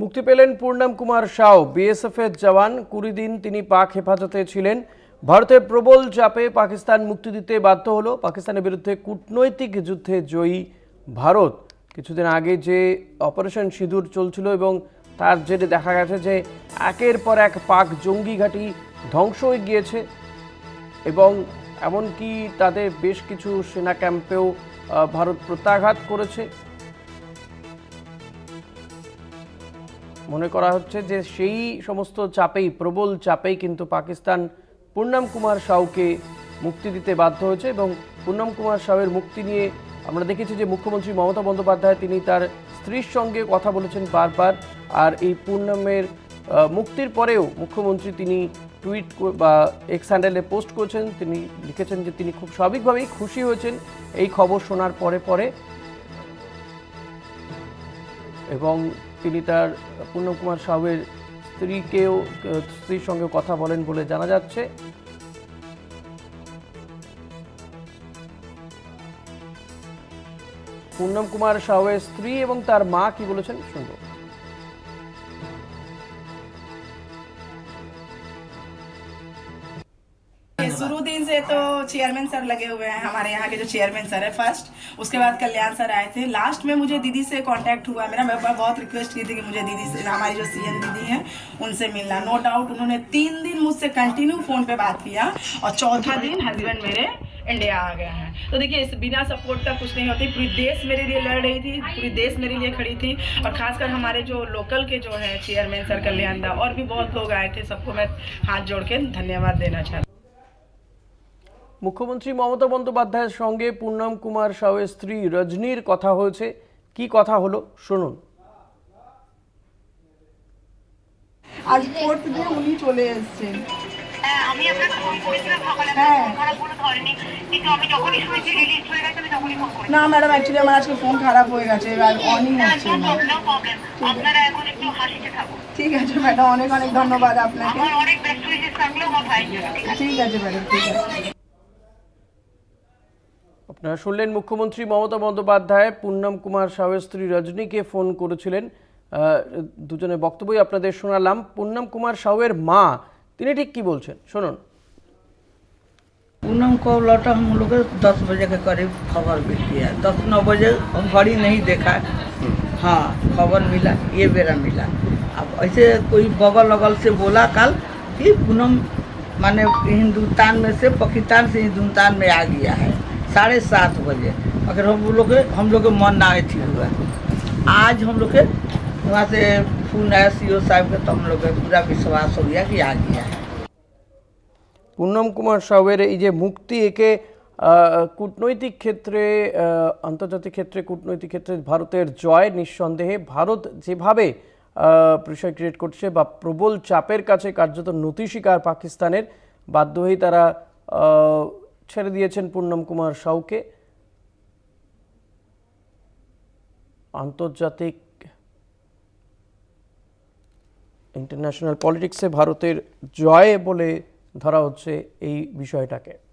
মুক্তি পেলেন Purnam Kumar Sao BSF এর জওয়ান, কুড়ি দিন তিনি পাক হেফাজতে ছিলেন। ভারতের প্রবল চাপে পাকিস্তান মুক্তি দিতে বাধ্য হলো। পাকিস্তানের বিরুদ্ধে কূটনৈতিক যুদ্ধে জয়ী ভারত। কিছুদিন আগে যে অপারেশন সিঁদুর চলছিল এবং তার জেরে দেখা গেছে যে একের পর এক পাক জঙ্গি ঘাঁটি ধ্বংস হয়ে গিয়েছে এবং এমনকি তাদের বেশ কিছু সেনা ক্যাম্পেও ভারত প্রত্যাঘাত করেছে। মনে করা হচ্ছে যে সেই সমস্ত চাপেই, প্রবল চাপেই কিন্তু পাকিস্তান পূর্ণাম কুমার সাউকে মুক্তি দিতে বাধ্য হয়েছে এবং পূর্ণাম কুমার সাউয়ের মুক্তি নিয়ে আমরা দেখেছি যে মুখ্যমন্ত্রী মমতা বন্দ্যোপাধ্যায়, তিনি তার স্ত্রীর সঙ্গে কথা বলেছেন বারবার। আর এই পূর্ণামের মুক্তির পরেও মুখ্যমন্ত্রী তিনি টুইট বা এক্স হ্যান্ডেলে পোস্ট করেছেন। তিনি লিখেছেন যে তিনি খুব স্বাভাবিকভাবেই খুশি হয়েছেন। এই খবর শোনার পরে পরে এবং তিনি তার পূর্ণম কুমার সাহুয়ের স্ত্রীকেও, স্ত্রীর সঙ্গে কথা বলেন বলে জানা যাচ্ছে। পূর্ণম কুমার সাহুয়ের স্ত্রী এবং তার মা কি বলেছেন? শুনব शुरू दिन से तो चेयरमैन सर लगे हुए हैं हमारे यहाँ के जो चेयरमैन सर है फ़र्स्ट उसके बाद कल्याण सर आए थे। लास्ट में मुझे दीदी से कांटेक्ट हुआ। मेरा मैं बहुत रिक्वेस्ट की थी कि मुझे दीदी से हमारी जो सीएम दीदी हैं उनसे मिलना। नो डाउट उन्होंने तीन दिन मुझसे कंटिन्यू फ़ोन पे बात किया और चौथा दिन हस्बैंड मेरे इंडिया आ गया है। तो देखिए इस बिना सपोर्ट का कुछ नहीं होती। पूरी देश मेरे लिए लड़ रही थी पूरी देश मेरे लिए खड़ी थी। और खासकर हमारे जो लोकल के जो है चेयरमैन सर कल्याण दा और भी बहुत लोग आए थे। सबको मैं हाथ जोड़ के धन्यवाद देना चाहती हूँ। মুখ্যমন্ত্রী মমতা বন্দ্যোপাধ্যায়ের সঙ্গে পূর্ণম কুমার সাহুয়ের স্ত্রী রজনীর কথা হয়েছে। কি কথা হলো? শুনুন। আজ কোর্ট দিয়ে উনি চলে এসেছেন। হ্যাঁ, আমি আপনাকে ফোন করেছিলাম সকালে হ্যাঁ। খারাপ বলে ধরেনি কিন্তু আমি যখনই শুনেছি রিলিজ হয়ে গেছে আমি তখনই ফোন করি না ম্যাডাম অ্যাকচুয়ালি আমার আজকে ফোন খারাপ হয়ে গেছে এবার অনই হচ্ছে না। আপনারা এখন একটু হাসিতে থাকুন। ঠিক আছে ম্যাডাম অনেক অনেক ধন্যবাদ আপনাকে। আমার অনেক ব্যস্ত উইশেস থাকল আমার ভাইয়ের জন্য ঠিক আছে? ম্যাডাম ঠিক আছে। আপনারা শুনলেন মুখ্যমন্ত্রী মমতা বন্দ্যোপাধ্যায় পূর্ণম কুমার সাহুয়ের স্ত্রী রজনীকে ফোন করেছিলেন আহ, দুজনের বক্তব্যই আপনাদের শোনালাম পূর্ণম কুমার সাহুয়ের মা তিনি ঠিক কি বলছেন শুনুন पूनम को लौटा हम लोग को दस बजे के करीब खबर मिली है दस नौ बजे हम घड़ी नहीं देखा हाँ खबर मिला ये बेरा मिला अब ऐसे कोई बगल अगल से बोला कल कि पूनम माने हिंदुस्तान में से पाकिस्तान से हिंदुस्तान में आ गया है साढ़े सात बजे अगर हम लोग के हम लोग के मन ना थी हुआ आज हम लोग के वहाँ से फोन आया सी साहब के तो हम लोग के पूरा विश्वास हो गया कि आ गया है পূর্ণম কুমার সাহুয়ের এই যে মুক্তি একে আহ, কূটনৈতিক ক্ষেত্রে আহ, আন্তর্জাতিক ক্ষেত্রে কূটনৈতিক ক্ষেত্রে ভারতের জয় নিঃসন্দেহে ভারত যেভাবে প্রেশার ক্রিয়েট করছে বা প্রবল চাপের কাছে কার্যত নতি স্বীকার পাকিস্তানের বাধ্য হয়েই তারা আহ, ছেড়ে দিয়েছেন পূর্ণম কুমার সাউকে। আন্তর্জাতিক ইন্টারন্যাশনাল পলিটিক্সে ভারতের জয় বলে ধরা হচ্ছে এই বিষয়টাকে।